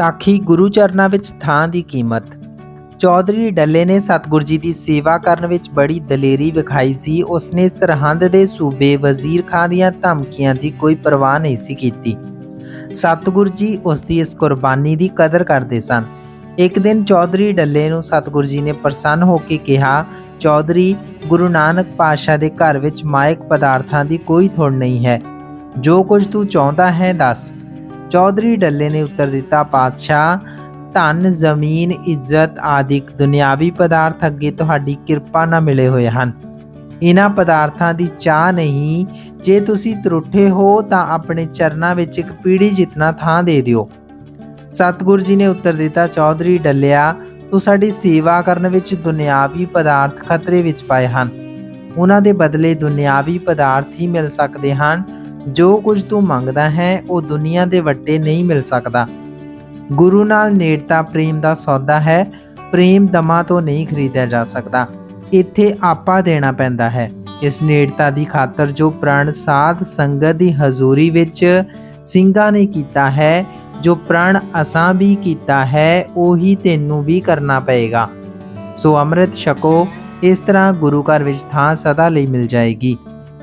ਸਾਖੀ ਗੁਰੂ ਚਰਨਾਂ ਵਿੱਚ ਥਾਂ ਦੀ ਕੀਮਤ। ਚੌਧਰੀ ਡੱਲੇ ਨੇ ਸਤਿਗੁਰ ਜੀ ਦੀ ਸੇਵਾ ਕਰਨ ਵਿੱਚ ਬੜੀ ਦਲੇਰੀ ਵਿਖਾਈ ਸੀ। ਉਸਨੇ ਸਰਹੰਦ ਦੇ ਸੂਬੇ ਵਜ਼ੀਰ ਖਾਂ ਦੀਆਂ ਧਮਕੀਆਂ ਦੀ ਕੋਈ ਪਰਵਾਹ ਨਹੀਂ ਸੀ ਕੀਤੀ। ਸਤਿਗੁਰ ਜੀ ਉਸ ਦੀ ਇਸ ਕੁਰਬਾਨੀ ਦੀ ਕਦਰ ਕਰਦੇ ਸਨ। ਇੱਕ ਦਿਨ ਚੌਧਰੀ ਡੱਲੇ ਨੂੰ ਸਤਿਗੁਰ ਜੀ ਨੇ ਪ੍ਰਸੰਨ ਹੋ ਕੇ ਕਿਹਾ, ਚੌਧਰੀ, ਗੁਰੂ ਨਾਨਕ ਪਾਤਸ਼ਾਹ ਦੇ ਘਰ ਵਿੱਚ ਮਾਇਕ ਪਦਾਰਥਾਂ ਦੀ ਕੋਈ ਥੋੜ ਨਹੀਂ ਹੈ। ਜੋ ਕੁਝ ਤੂੰ ਚਾਹੁੰਦਾ ਹੈ, ਦੱਸ। ਚੌਧਰੀ ਡੱਲੇ ਨੇ ਉੱਤਰ ਦਿੱਤਾ, ਪਾਤਸ਼ਾਹ, ਧਨ, ਜ਼ਮੀਨ, ਇੱਜ਼ਤ ਆਦਿਕ ਦੁਨਿਆਵੀ ਪਦਾਰਥ ਅੱਗੇ ਤੁਹਾਡੀ ਕਿਰਪਾ ਨਾਲ ਮਿਲੇ ਹੋਏ ਹਨ। ਇਹਨਾਂ ਪਦਾਰਥਾਂ ਦੀ ਚਾਹ ਨਹੀਂ, ਜੇ ਤੁਸੀਂ ਤਰੁੱਠੇ ਹੋ ਤਾਂ ਆਪਣੇ ਚਰਨਾਂ ਵਿੱਚ ਇੱਕ ਪੀੜੀ ਜਿਤਨਾ ਥਾਂ ਦੇ ਦਿਓ। ਸਤਿਗੁਰੂ ਜੀ ਨੇ ਉੱਤਰ ਦਿੱਤਾ, ਚੌਧਰੀ ਡੱਲਿਆ, ਤੂੰ ਸਾਡੀ ਸੇਵਾ ਕਰਨ ਵਿੱਚ ਦੁਨਿਆਵੀ ਪਦਾਰਥ ਖਤਰੇ ਵਿੱਚ ਪਾਏ ਹਨ। ਉਹਨਾਂ ਦੇ ਬਦਲੇ ਦੁਨਿਆਵੀ ਪਦਾਰਥ ਹੀ ਮਿਲ ਸਕਦੇ ਹਨ ਜੋ ਕੁਝ ਤੂੰ ਮੰਗਦਾ ਹੈ, ਉਹ ਦੁਨੀਆ ਦੇ ਵੱਟੇ ਨਹੀਂ ਮਿਲ ਸਕਦਾ। ਗੁਰੂ ਨਾਲ ਨੇੜਤਾ ਪ੍ਰੇਮ ਦਾ ਸੌਦਾ ਹੈ, ਪ੍ਰੇਮ ਦਮਾ ਤੋਂ ਨਹੀਂ ਖਰੀਦਿਆ ਜਾ ਸਕਦਾ। ਇੱਥੇ ਆਪਾ ਦੇਣਾ ਪੈਂਦਾ ਹੈ। ਇਸ ਨੇੜਤਾ ਦੀ ਖਾਤਰ ਜੋ ਪ੍ਰਣ ਸਾਧ ਸੰਗਤ ਦੀ ਹਜ਼ੂਰੀ ਵਿੱਚ ਸਿੰਘਾਂ ਨੇ ਕੀਤਾ ਹੈ, ਜੋ ਪ੍ਰਣ ਅਸਾਂ ਵੀ ਕੀਤਾ ਹੈ, ਉਹੀ ਤੈਨੂੰ ਵੀ ਕਰਨਾ ਪਏਗਾ। ਸੋ ਅੰਮ੍ਰਿਤ ਛਕੋ, ਇਸ ਤਰ੍ਹਾਂ ਗੁਰੂ ਘਰ ਵਿੱਚ ਥਾਂ ਸਦਾ ਲਈ ਮਿਲ ਜਾਏਗੀ।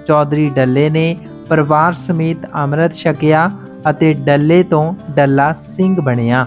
ਚੌਧਰੀ ਡੱਲੇ ਨੇ ਪਰਿਵਾਰ ਸਮੇਤ ਅੰਮ੍ਰਿਤ ਛਕਿਆ ਅਤੇ ਡੱਲੇ ਤੋਂ ਡੱਲਾ ਸਿੰਘ ਬਣਿਆ।